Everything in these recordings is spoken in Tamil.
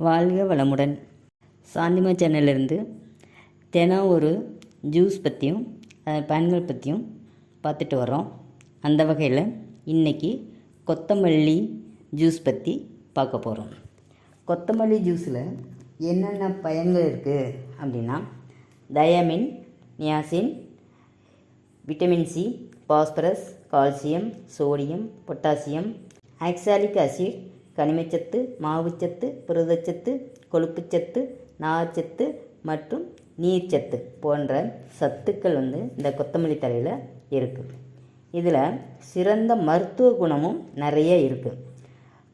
வாழ்க வளமுடன். சாந்திமா சேனல்லேருந்து தினம் ஒரு ஜூஸ் பற்றியும் பயன்கள் பற்றியும் பார்த்துட்டு வரோம் அந்த வகையில் இன்றைக்கி கொத்தமல்லி ஜூஸ் பற்றி பார்க்க போகிறோம் கொத்தமல்லி ஜூஸில் என்னென்ன பயன்கள் இருக்குது அப்படின்னா thiamine niacin vitamin C phosphorus calcium sodium potassium oxalic acid கனிமச்சத்து மாவுச்சத்து புரதச்சத்து கொழுப்புச்சத்து நார்ச்சத்து மற்றும் நீர்ச்சத்து போன்ற சத்துக்கள் வந்து இந்த கொத்தமல்லி தலையில் இருக்குது இதில் சிறந்த மருத்துவ குணமும் நிறைய இருக்குது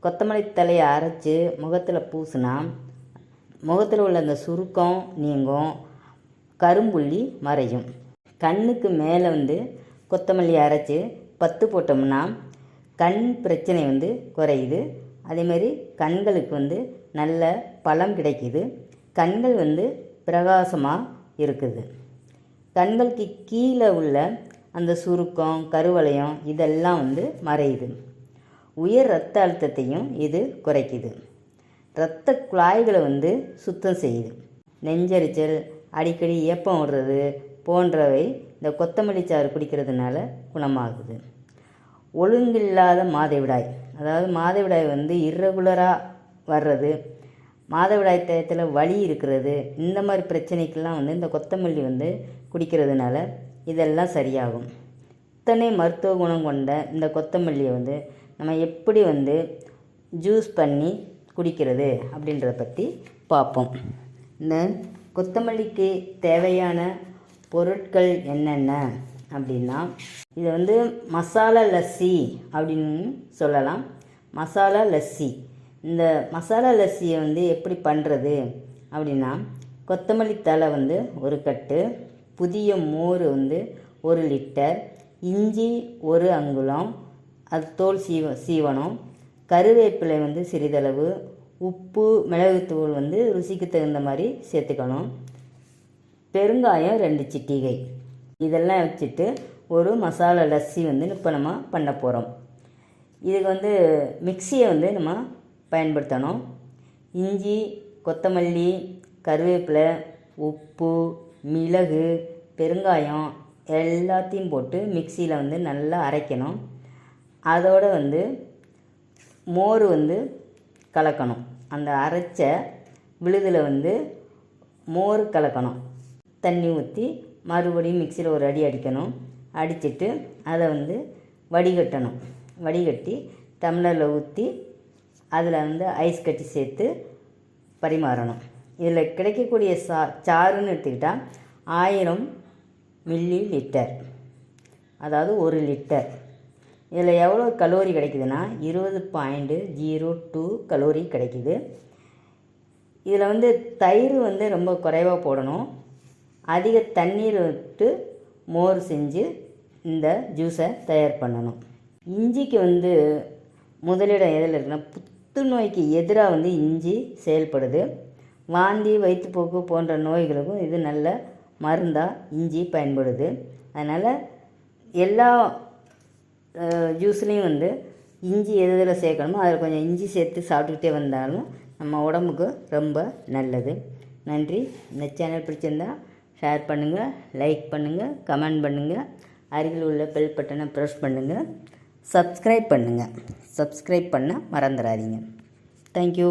கொத்தமல்லி தலையை அரைச்சி முகத்தில் பூசினா முகத்தில் உள்ள அந்த சுருக்கம் நீங்கும் கரும்புள்ளி மறையும். கண்ணுக்கு மேலே வந்து கொத்தமல்லி அரைச்சி பத்து போட்டோம்னா கண் பிரச்சனை வந்து குறையுது. அதேமாரி கண்களுக்கு வந்து நல்ல பலம் கிடைக்குது. கண்கள் வந்து பிரகாசமாக இருக்குது. கண்களுக்கு கீழே உள்ள அந்த சுருக்கம் கருவளையம் இதெல்லாம் வந்து மறையுது. உயர் ரத்த அழுத்தத்தையும் இது குறைக்குது. இரத்த குழாய்களை வந்து சுத்தம் செய்யுது. நெஞ்சரிச்சல் அடிக்கடி ஏப்பம் விடுறது போன்றவை இந்த கொத்தமல்லி சாறு குடிக்கிறதுனால குணமாகுது. ஒழுங்கில்லாத மாதவிடாய். அதாவது மாதவிடாய் வந்து இர்ரெகுலராக வர்றது மாதவிடாய் டயத்தில் வலி இருக்கிறது இந்த மாதிரி பிரச்சனைக்கெல்லாம் வந்து இந்த கொத்தமல்லி வந்து குடிக்கிறதுனால இதெல்லாம் சரியாகும். இத்தனை மருத்துவ குணம் கொண்ட இந்த கொத்தமல்லியை வந்து நம்ம எப்படி வந்து ஜூஸ் பண்ணி குடிக்கிறது அப்படின்றத பற்றி பார்ப்போம். இந்த கொத்தமல்லிக்கு தேவையான பொருட்கள் என்னென்ன? அப்படின்னா இது வந்து மசாலா லஸ்ஸி அப்படின்னு சொல்லலாம். மசாலா லஸ்ஸி. இந்த மசாலா லஸ்ஸியை வந்து எப்படி பண்ணுறது அப்படின்னா கொத்தமல்லி தழை வந்து ஒரு கட்டு புதிய மோர் வந்து ஒரு லிட்டர் இஞ்சி ஒரு அங்குலம் அது தோல் சீவ சீவனம் கருவேப்பிலை வந்து சிறிதளவு உப்பு மிளகுத்தூள் வந்து ருசிக்கு தகுந்த மாதிரி சேர்த்துக்கணும். பெருங்காயம் ரெண்டு சிட்டிகை. இதெல்லாம் வச்சுட்டு ஒரு மசாலா லஸ்ஸி வந்து இப்போ நம்ம பண்ண போகிறோம் இதுக்கு வந்து மிக்சியை வந்து நம்ம பயன்படுத்தணும். இஞ்சி கொத்தமல்லி கருவேப்பிலை உப்பு மிளகு பெருங்காயம் எல்லாத்தையும் போட்டு மிக்சியில் வந்து நல்லா அரைக்கணும். அதோடு வந்து மோர் வந்து கலக்கணும். அந்த அரைச்ச விழுதில் வந்து மோர் கலக்கணும். தண்ணி ஊற்றி மறுபடியும் மிக்சியில் ஒரு அடி அடிக்கணும். அடிச்சுட்டு அதை வந்து வடிகட்டணும். வடிகட்டி டம்ளரில் ஊற்றி அதில் வந்து ஐஸ் கட்டி சேர்த்து பரிமாறணும். இதில் கிடைக்கக்கூடிய சா சாறுன்னு எடுத்துக்கிட்டால் ஆயிரம் மில்லி லிட்டர் அதாவது ஒரு லிட்டர் இதில் எவ்வளோ கலோரி கிடைக்குதுன்னா இருபது பாயிண்ட்டு ஜீரோ டூ கலோரி கிடைக்குது. இதில் வந்து தயிர் வந்து ரொம்ப குறைவாக போடணும். அதிக தண்ணீர் விட்டு மோர் செஞ்சு இந்த ஜூஸை தயார் பண்ணணும். இஞ்சிக்கு வந்து முதலிடம் எதில் இருக்குன்னா புத்துநோய்க்கு எதிராக வந்து இஞ்சி செயல்படுது. வாந்தி வயிற்றுப்போக்கு போன்ற நோய்களுக்கும் இது நல்ல மருந்தாக இஞ்சி பயன்படுது. அதனால் எல்லா ஜூஸ்லேயும் வந்து இஞ்சி எது எதில் சேர்க்கணுமோ அதில் கொஞ்சம் இஞ்சி சேர்த்து சாப்பிட்டுக்கிட்டே வந்தாலும் நம்ம உடம்புக்கு ரொம்ப நல்லது. நன்றி. இந்த சேனல் பிடிச்சிருந்தா ஷேர் பண்ணுங்கள் லைக் பண்ணுங்கள் கமெண்ட் பண்ணுங்கள் அருகில் உள்ள பெல் பட்டனை ப்ரெஸ் பண்ணுங்கள் சப்ஸ்கிரைப் பண்ணுங்கள் சப்ஸ்கிரைப் பண்ண மறந்துடாதீங்க. தேங்க்யூ